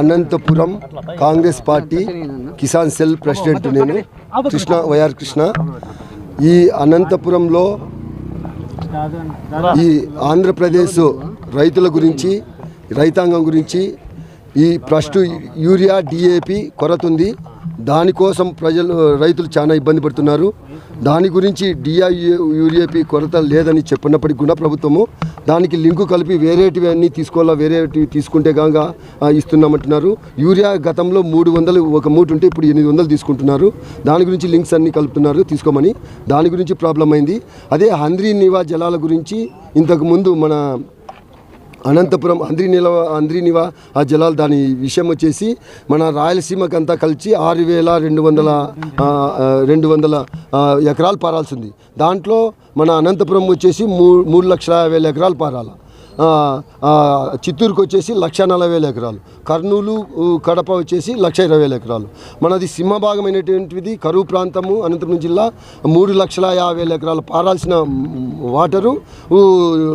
Anantapur Congress party Kisan cell president నేను Krishna YR Krishna. ఈ అనంతపురంలో ఈ ఆంధ్రప్రదేశ్ రైతుల గురించి రైతాంగం గురించి ఈ ఫస్ట్ యూరియా డిఏపి కొరత ఉంది. దానికోసం ప్రజలు రైతులు చాలా ఇబ్బంది పడుతున్నారు. దాని గురించి డిఐ యూరియాపి కొరత లేదని చెప్పినప్పటికి కూడా ప్రభుత్వము దానికి లింకు కలిపి వేరేటివి అన్నీ తీసుకోవాలా వేరేటివి తీసుకుంటే కాగా ఇస్తున్నామంటున్నారు. యూరియా గతంలో మూడు వందలు ఒక మూట ఉంటే ఇప్పుడు ఎనిమిది వందలు తీసుకుంటున్నారు. దాని గురించి లింక్స్ అన్నీ కలుపుతున్నారు తీసుకోమని. దాని గురించి ప్రాబ్లం అయింది. అదే హంద్రీ నివా జలాల గురించి ఇంతకుముందు మన అనంతపురం అంద్రి నిలవ అంద్రి నివా ఆ జలాలు దాని విషయం వచ్చేసి మన రాయలసీమకు అంతా కలిసి ఆరు వేల రెండు వందల రెండు వందల ఎకరాలు పారాల్సింది. దాంట్లో మన అనంతపురం వచ్చేసి మూ మూడు లక్షల యాభై వేల ఎకరాలు పారాల. చిత్తూరుకు వచ్చేసి లక్ష నలభై వేల ఎకరాలు. కర్నూలు కడప వచ్చేసి లక్ష ఇరవై వేల ఎకరాలు. మనది సింహభాగమైనటువంటిది కరువు ప్రాంతము అనంతపురం జిల్లా మూడు లక్షల యాభై వేల ఎకరాలు పారాల్సిన వాటరు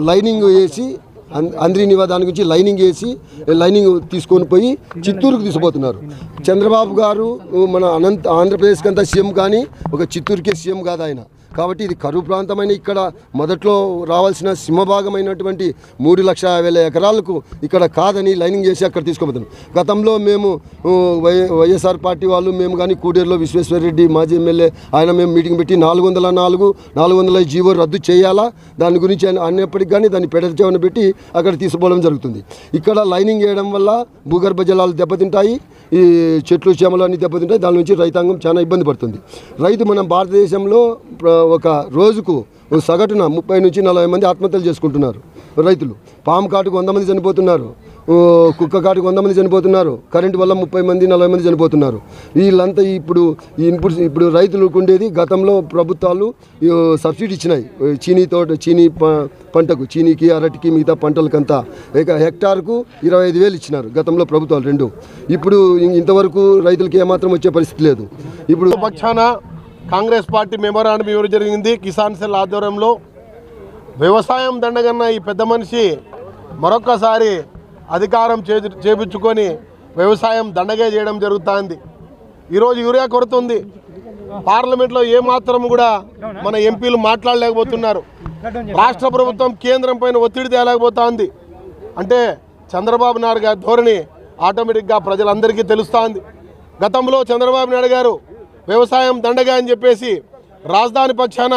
లైనింగ్ వేసి అం- అంద్రి నివా దాని గురించి లైనింగ్ వేసి లైనింగ్ తీసుకొని పోయి చిత్తూరుకు తీసుకుపోతున్నారు. చంద్రబాబు గారు మన అనంత ఆంధ్రప్రదేశ్కి అంతా సీఎం కానీ ఒక చిత్తూరుకే సీఎం కాదు ఆయన. కాబట్టి ఇది కరువు ప్రాంతమైన ఇక్కడ మొదట్లో రావాల్సిన సింహభాగమైనటువంటి మూడు లక్షల యాభై వేల ఎకరాలకు ఇక్కడ కాదని లైనింగ్ చేసి అక్కడ తీసుకుపోతున్నాం గతంలో మేము వై వైఎస్ఆర్ పార్టీ వాళ్ళు మేము కానీ కూడేరులో విశ్వేశ్వరరెడ్డి మాజీ ఎమ్మెల్యే ఆయన మేము మీటింగ్ పెట్టి నాలుగు వందల నాలుగు నాలుగు వందల జీవో రద్దు చేయాలా? దాని గురించి అన్నప్పటికి అన్నప్పటికీ కానీ దాన్ని పెడచేవన పెట్టి అక్కడ తీసుకుపోవడం జరుగుతుంది. ఇక్కడ లైనింగ్ వేయడం వల్ల భూగర్భ జలాలు దెబ్బతింటాయి. ఈ చెట్లు చేమలు అన్ని దెబ్బతింటాయి దాని నుంచి రైతాంగం చాలా ఇబ్బంది పడుతుంది. రైతు మన భారతదేశంలో ఒక రోజుకు సగటున ముప్పై నుంచి నలభై మంది ఆత్మహత్యలు చేసుకుంటున్నారు రైతులు. పాము కాటుకు వంద మంది చనిపోతున్నారు. కుక్క కాటికి వంద మంది చనిపోతున్నారు. కరెంటు వల్ల ముప్పై మంది నలభై మంది చనిపోతున్నారు. వీళ్ళంతా ఇప్పుడు ఈ ఇన్పుట్స్ ఇప్పుడు రైతులకు ఉండేది గతంలో ప్రభుత్వాలు సబ్సిడీ ఇచ్చినాయి. చీనీ తోట చీనీ ప- పంటకు చీనీకి అరటికి మిగతా పంటలకంతా. ఇక హెక్టార్కు ఇరవై ఐదు వేలు ఇచ్చినారు గతంలో ప్రభుత్వాలు రెండు. ఇప్పుడు ఇంతవరకు రైతులకి ఏమాత్రం వచ్చే పరిస్థితి లేదు. ఇప్పుడు పక్షాన కాంగ్రెస్ పార్టీ మెమోరాండం ఇవ్వడం జరిగింది. కిసాన్ సెల్ ఆధ్వర్యంలో వ్యవసాయం దండగన్న ఈ పెద్ద మనిషి మరొక్కసారి అధికారం చే చేపించుకొని వ్యవసాయం దండగా చేయడం జరుగుతుంది. ఈరోజు యూరియా కొరత ఉంది. పార్లమెంట్లో ఏమాత్రం కూడా మన ఎంపీలు మాట్లాడలేకపోతున్నారు. రాష్ట్ర ప్రభుత్వం కేంద్రం పైన ఒత్తిడి తేలేకపోతుంది. అంటే చంద్రబాబు నాయుడు గారి ధోరణి ఆటోమేటిక్గా ప్రజలందరికీ తెలుస్తోంది. గతంలో చంద్రబాబు నాయుడు గారు వ్యవసాయం దండగా అని చెప్పేసి రాజధాని పక్షాన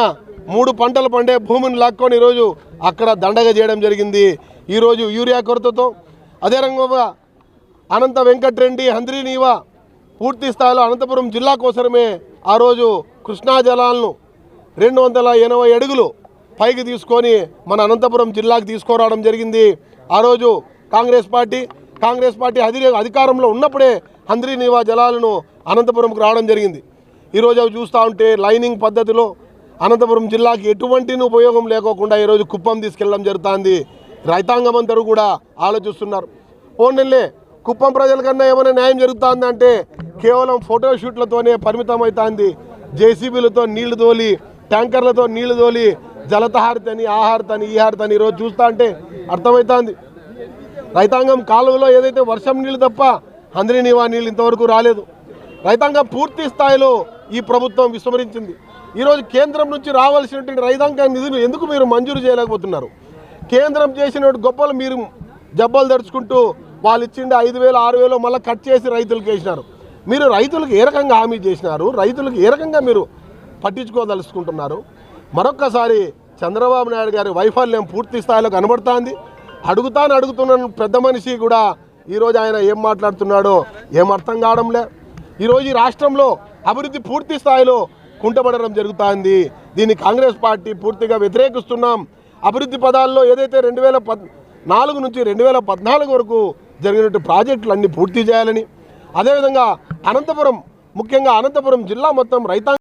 మూడు పంటలు పండే భూమిని లాక్కొని ఈరోజు అక్కడ దండగా చేయడం జరిగింది. ఈరోజు యూరియా కొరతతో అదే రంగంగా అనంత వెంకట్రెడ్డి హంద్రీనీవ పూర్తి స్థాయిలో అనంతపురం జిల్లా కోసమే ఆ రోజు కృష్ణా జలాలను రెండు వందల ఎనభై అడుగులు పైకి తీసుకొని మన అనంతపురం జిల్లాకు తీసుకురావడం జరిగింది. ఆ రోజు కాంగ్రెస్ పార్టీ కాంగ్రెస్ పార్టీ అధి అధికారంలో ఉన్నప్పుడే హంద్రీనీవా జలాలను అనంతపురంకు రావడం జరిగింది. ఈరోజు అవి చూస్తూ ఉంటే లైనింగ్ పద్ధతిలో అనంతపురం జిల్లాకి ఎటువంటి ఉపయోగం లేకోకుండా ఈరోజు కుప్పం తీసుకెళ్ళడం జరుగుతుంది. రైతాంగం అందరూ కూడా ఆలోచిస్తున్నారు. ఓన్లే కుప్పం ప్రజల కన్నా ఏమైనా న్యాయం జరుగుతుందంటే కేవలం ఫోటోషూట్లతోనే పరిమితం అవుతుంది జేసీబీలతో నీళ్ళు తోలి ట్యాంకర్లతో నీళ్ళు తోలి జలతహారతని ఆహారతని ఈహారతని ఈరోజు చూస్తా అంటే అర్థమవుతుంది. రైతాంగం కాలువలో ఏదైతే వర్షం నీళ్ళు తప్ప అందరి నీవా నీళ్ళు ఇంతవరకు రాలేదు. రైతాంగం పూర్తి స్థాయిలో ఈ ప్రభుత్వం విస్మరించింది. ఈరోజు కేంద్రం నుంచి రావాల్సినటువంటి రైతాంగ నిధులు ఎందుకు మీరు మంజూరు చేయలేకపోతున్నారు? కేంద్రం చేసిన గొప్పలు మీరు జబ్బలు తెరుచుకుంటూ వాళ్ళు ఇచ్చిండే ఐదు వేలు ఆరు వేలు మళ్ళీ కట్ చేసి రైతులకు వేసినారు. మీరు రైతులకు ఏ రకంగా హామీ చేసినారు? రైతులకు ఏ రకంగా మీరు పట్టించుకోదలుచుకుంటున్నారు? మరొక్కసారి చంద్రబాబు నాయుడు గారి వైఫల్యం పూర్తి స్థాయిలో కనబడుతోంది. అడుగుతాను అడుగుతున్న పెద్ద మనిషి కూడా ఈరోజు ఆయన ఏం మాట్లాడుతున్నాడో ఏం అర్థం కావడంలే ఈరోజు ఈ రాష్ట్రంలో అభివృద్ధి పూర్తి స్థాయిలో కుంటబడడం జరుగుతోంది. దీన్ని కాంగ్రెస్ పార్టీ పూర్తిగా వ్యతిరేకిస్తున్నాం. అభివృద్ధి పదాల్లో ఏదైతే రెండు వేల పద్ నాలుగు నుంచి రెండు వేల పద్నాలుగు వరకు జరిగినట్టు ప్రాజెక్టులు అన్ని పూర్తి చేయాలని అదేవిధంగా అనంతపురం ముఖ్యంగా అనంతపురం జిల్లా మొత్తం రైతాంగ